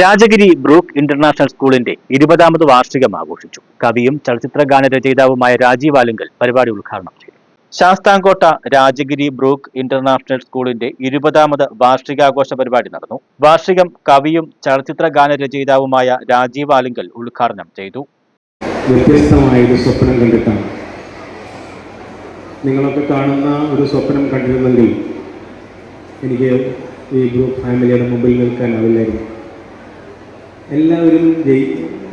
Rajagiri brook international സ്കൂളിന്റെ ഇരുപതാമത് വാർഷികം ആഘോഷിച്ചു. കവിയും ചലച്ചിത്ര ഗാന രചയിതാവുമായ രാജീവ് ആലുങ്കൽ പരിപാടി ഉദ്ഘാടനം ചെയ്തു. ശാസ്താംകോട്ട രാജഗിരി ബ്രൂക്ക് ഇന്റർനാഷണൽ സ്കൂളിന്റെ ഇരുപതാമത് വാർഷികാഘോഷ പരിപാടി നടന്നു. വാർഷികം കവിയും ചലച്ചിത്ര ഗാന രചയിതാവുമായ രാജീവ് ആലുങ്കൽ ഉദ്ഘാടനം ചെയ്തു. വ്യത്യസ്തമായൊരു സ്വപ്നം നിങ്ങളൊക്കെ കാണുന്ന ഒരു സ്വപ്നം കണ്ടിരുന്നെങ്കിൽ എനിക്ക് ഈ ഗ്രൂപ്പ് ഫാമിലിയുടെ മുമ്പിൽ നിൽക്കാനാവില്ലായിരുന്നു എല്ലാവരും ജയി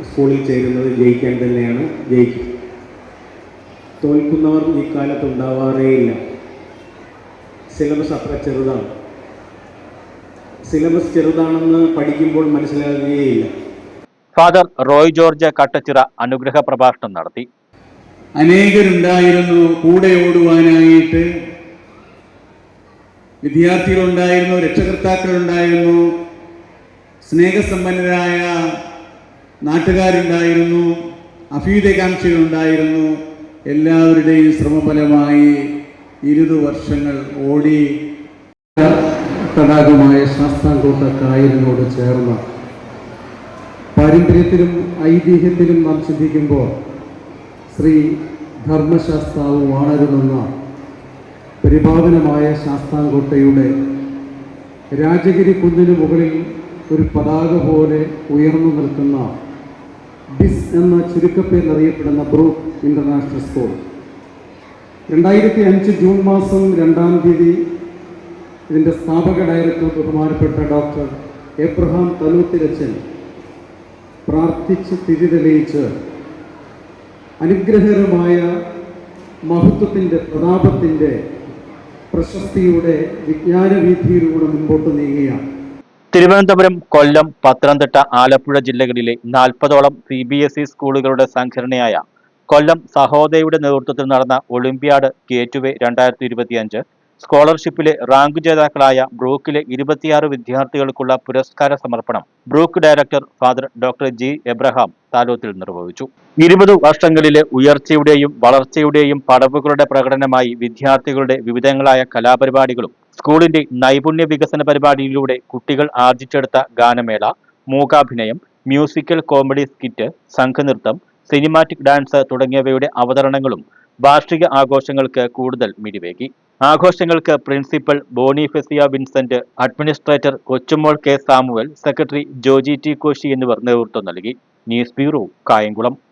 സ്കൂളിൽ ചേരുന്നത് ജയിക്കാൻ തന്നെയാണ്. ജയിക്കും തോൽക്കുന്നവർ ഈ കാലത്ത് ഉണ്ടാവാറേയില്ല സിലബസ് അത്ര ചെറുതാണ്. സിലബസ് ചെറുതാണെന്ന് പഠിക്കുമ്പോൾ മനസ്സിലാകുകയില്ല ഫാദർ റോയ് ജോർജ് കട്ടച്ചിറ അനുഗ്രഹ പ്രഭാഷണം നടത്തി. അനേകരുണ്ടായിരുന്നു കൂടെ ഓടുവാനായിട്ട്. വിദ്യാർത്ഥികളുണ്ടായിരുന്നു രക്ഷകർത്താക്കളുണ്ടായിരുന്നു. സ്നേഹസമ്പന്നരായ നാട്ടുകാരുണ്ടായിരുന്നു അഭ്യുതകാംക്ഷികളുണ്ടായിരുന്നു എല്ലാവരുടെയും ശ്രമഫലമായി ഇരുപത് വർഷങ്ങൾ ഓടി തടാകമായ ശാസ്താംകോട്ട കായലിനോട് ചേർന്ന പാരമ്പര്യത്തിലും ഐതിഹ്യത്തിലും നാം ചിന്തിക്കുമ്പോൾ ശ്രീ ധർമ്മശാസ്താവ് വാണരുമെന്ന പരിപാവനമായ ശാസ്താംകോട്ടയുടെ രാജഗിരി കുന്നിന് മുകളിൽ ഒരു പതാക പോലെ ഉയർന്നു നിൽക്കുന്ന ബിസ് എന്ന ചുരുക്കപ്പേരിൽ അറിയപ്പെടുന്ന ബ്രൂക്ക് ഇന്റർനാഷണൽ സ്കൂൾ. രണ്ടായിരത്തി അഞ്ച് ജൂൺ മാസം രണ്ടാം തീയതി ഇതിന്റെ സ്ഥാപക ഡയറക്ടർ ബഹുമാനപ്പെട്ട ഡോക്ടർ എബ്രഹാം തലൂത്തിരച്ചൻ പ്രാർത്ഥിച്ച് തിരി തെളിയിച്ച് അനുഗ്രഹകരമായ മഹത്വത്തിന്റെ പ്രതാപത്തിന്റെ പ്രശസ്തിയുടെ വിജ്ഞാനവീഥിയിലൂടെ മുമ്പോട്ട് നീങ്ങുകയാണ്. തിരുവനന്തപുരം കൊല്ലം പത്തനംതിട്ട ആലപ്പുഴ ജില്ലകളിലെ നാൽപ്പതോളം സി ബി എസ് ഇ സ്കൂളുകളുടെ സംഘടനയായ കൊല്ലം സഹോദയയുടെ നേതൃത്വത്തിൽ നടന്ന ഒളിമ്പ്യാഡ് ഗേറ്റ്വേ രണ്ടായിരത്തി ഇരുപത്തിയഞ്ച് സ്കോളർഷിപ്പിലെ റാങ്ക് ജേതാക്കളായ ബ്രൂക്കിലെ ഇരുപത്തിയാറ് വിദ്യാർത്ഥികൾക്കുള്ള പുരസ്കാര സമർപ്പണം Brook director father doctor G Abraham താലോത്തിൽ നിർവഹിച്ചു. ഇരുപത് വർഷങ്ങളിലെ ഉയർച്ചയുടെയും വളർച്ചയുടെയും പടവുകളുടെ പ്രകടനമായി വിദ്യാർത്ഥികളുടെ വിവിധങ്ങളായ കലാപരിപാടികളും സ്കൂളിന്റെ നൈപുണ്യ വികസന പരിപാടിയിലൂടെ കുട്ടികൾ ആർജിച്ചെടുത്ത ഗാനമേള മൂകാഭിനയം മ്യൂസിക്കൽ കോമഡി സ്കിറ്റ് സംഘനൃത്തം സിനിമാറ്റിക് ഡാൻസ് തുടങ്ങിയവയുടെ അവതരണങ്ങളും വാർഷിക ആഘോഷങ്ങൾക്ക് കൂടുതൽ മിടിവേകി. ആഘോഷങ്ങൾക്ക് principal Bonifacia Vincent administrator Kochumol K Samuel secretary Joji T Koshy എന്നിവർ നേതൃത്വം നൽകി. News bureau Kayamkulam.